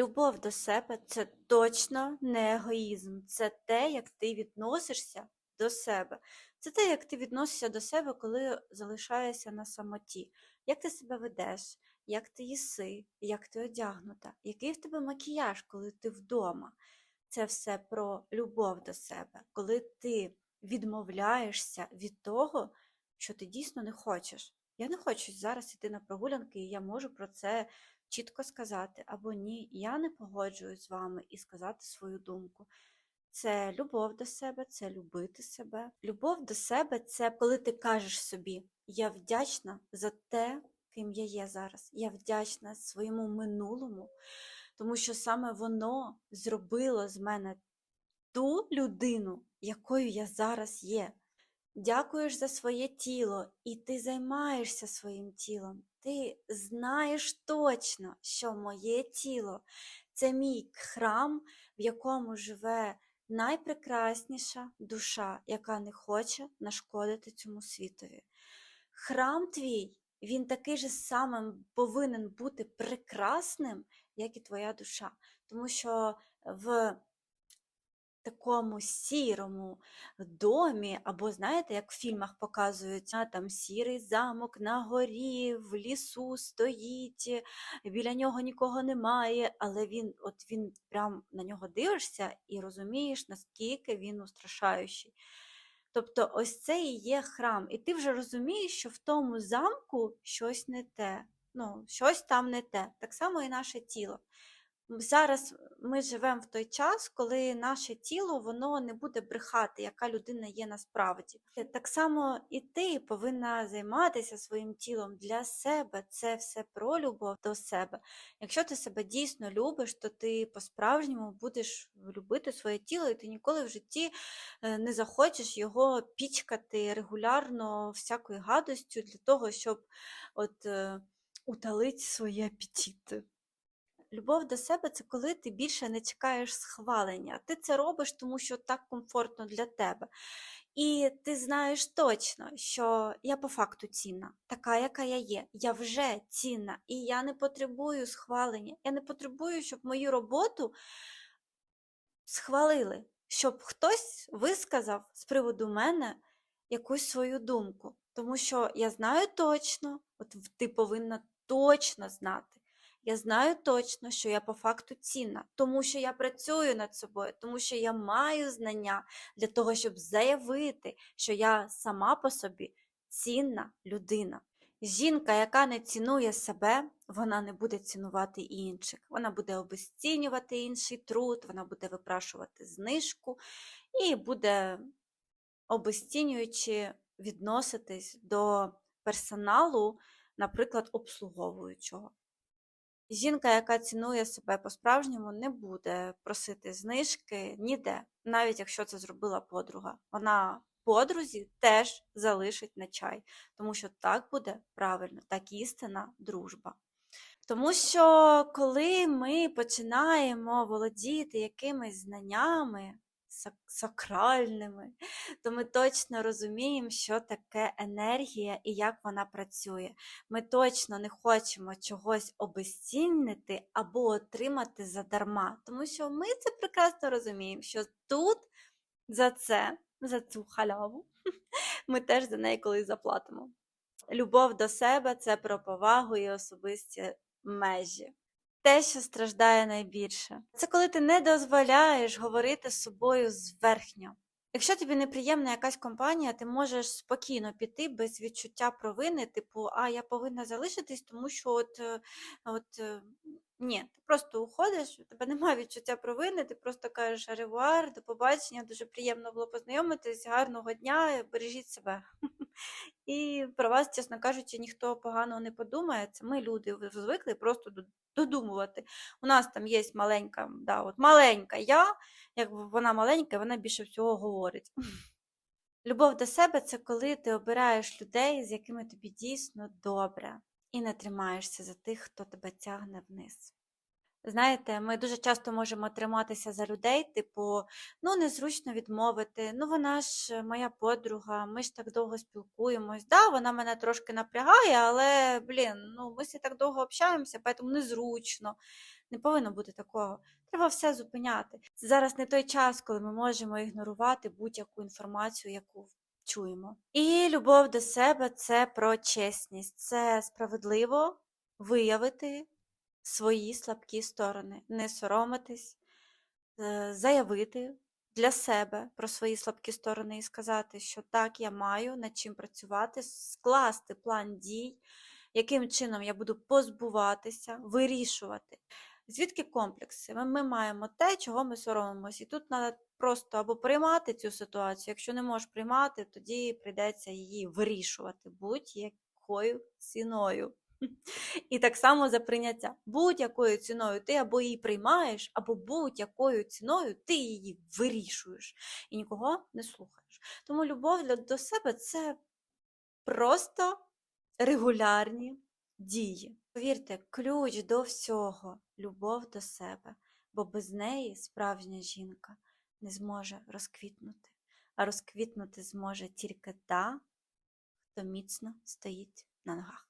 Любов до себе це точно не егоїзм, це те, як ти відносишся до себе. Це те, як ти відносишся до себе, коли залишаєшся на самоті. Як ти себе ведеш, як ти їси, як ти одягнута, який в тебе макіяж, коли ти вдома. Це все про любов до себе, коли ти відмовляєшся від того, що ти дійсно не хочеш. Я не хочу зараз йти на прогулянки, і я можу про це чітко сказати або ні, я не погоджуюсь з вами і сказати свою думку. Це любов до себе, це любити себе. Любов до себе це коли ти кажеш собі, я вдячна за те, ким я є зараз. Я вдячна своєму минулому, тому що саме воно зробило з мене ту людину, якою я зараз є. Дякуєш за своє тіло, і ти займаєшся своїм тілом. Ти знаєш точно, що моє тіло це мій храм, в якому живе найпрекрасніша душа, яка не хоче нашкодити цьому світові. Храм твій, він такий же самим повинен бути прекрасним, як і твоя душа. Тому що в такому сірому домі, або, знаєте, як в фільмах показують, а, там сірий замок на горі, в лісу стоїть, біля нього нікого немає, але він от він прям на нього дивишся і розумієш, наскільки він устрашаючий. Тобто, ось це і є храм, і ти вже розумієш, що в тому замку щось не те, ну, щось там не те. Так само і наше тіло. Зараз ми живемо в той час, коли наше тіло воно не буде брехати, яка людина є насправді. Так само і ти повинна займатися своїм тілом для себе. Це все про любов до себе. Якщо ти себе дійсно любиш, то ти по-справжньому будеш любити своє тіло, і ти ніколи в житті е, не захочеш його пічкати регулярно всякою гадостю для того, щоб от е, уталити свої апетити. Любов до себе це коли ти більше не чекаєш схвалення. Ти це робиш, тому що так комфортно для тебе. І ти знаєш точно, що я по факту цінна, така, яка я є. Я вже цінна, і я не потребую схвалення. Я не потребую, щоб мою роботу схвалили, щоб хтось висказав з приводу мене якусь свою думку. Тому що я знаю точно, от ти повинна точно знати. Я знаю точно, що я по факту цінна, тому що я працюю над собою, тому що я маю знання для того, щоб заявити, що я сама по собі цінна людина. Жінка, яка не цінує себе, вона не буде цінувати інших. Вона буде обесцінювати інший труд, вона буде випрашувати знижку і буде обесцінюючи відноситись до персоналу, наприклад, обслуговуючого. Жінка, яка цінує себе по-справжньому, не буде просити знижки ніде, навіть якщо це зробила подруга. Вона подрузі теж залишить на чай, тому що так буде правильно, так істина дружба. Тому що коли ми починаємо володіти якимись знаннями, сакральними, то ми точно розуміємо, що таке енергія і як вона працює. Ми точно не хочемо чогось обезцінити або отримати задарма, тому що ми це прекрасно розуміємо, що тут за це, за цю халяву, ми теж за неї колись заплатимо. Любов до себе це про повагу і особисті межі те, що страждає найбільше. Це коли ти не дозволяєш говорити з собою зверхньо. Якщо тобі неприємна якась компанія, ти можеш спокійно піти без відчуття провини, типу, а я повинна залишитись, тому що от е, от е, ні, ти просто уходиш, у тебе немає відчуття провини, ти просто кажеш аревуар, до побачення, дуже приємно було познайомитись, гарного дня, бережіть себе. І про вас, чесно кажучи, ніхто поганого не подумає. Це ми люди звикли просто додумувати. У нас там є маленька, да, от маленька я, як вона маленька, вона більше всього говорить. Любов до себе це коли ти обираєш людей, з якими тобі дійсно добре, і не тримаєшся за тих, хто тебе тягне вниз. Знаєте, ми дуже часто можемо триматися за людей, типу, ну незручно відмовити, ну вона ж моя подруга, ми ж так довго спілкуємось. Да, вона мене трошки напрягає, але, блін, ну ми всі так довго общаємося, тому незручно. Не повинно бути такого. Треба все зупиняти. Зараз не той час, коли ми можемо ігнорувати будь-яку інформацію, яку чуємо. І любов до себе це про чесність, це справедливо виявити свої слабкі сторони, не соромитись, е, заявити для себе про свої слабкі сторони і сказати, що так, я маю над чим працювати, скласти план дій, яким чином я буду позбуватися, вирішувати. Звідки комплекси? Ми, ми маємо те, чого ми соромимося. І тут треба просто або приймати цю ситуацію. Якщо не можеш приймати, тоді прийдеться її вирішувати будь-якою ціною. І так само за прийняття. Будь-якою ціною ти або її приймаєш, або будь-якою ціною ти її вирішуєш і нікого не слухаєш. Тому любов до себе це просто регулярні дії. Повірте, ключ до всього любов до себе, бо без неї справжня жінка не зможе розквітнути, а розквітнути зможе тільки та, хто міцно стоїть на ногах.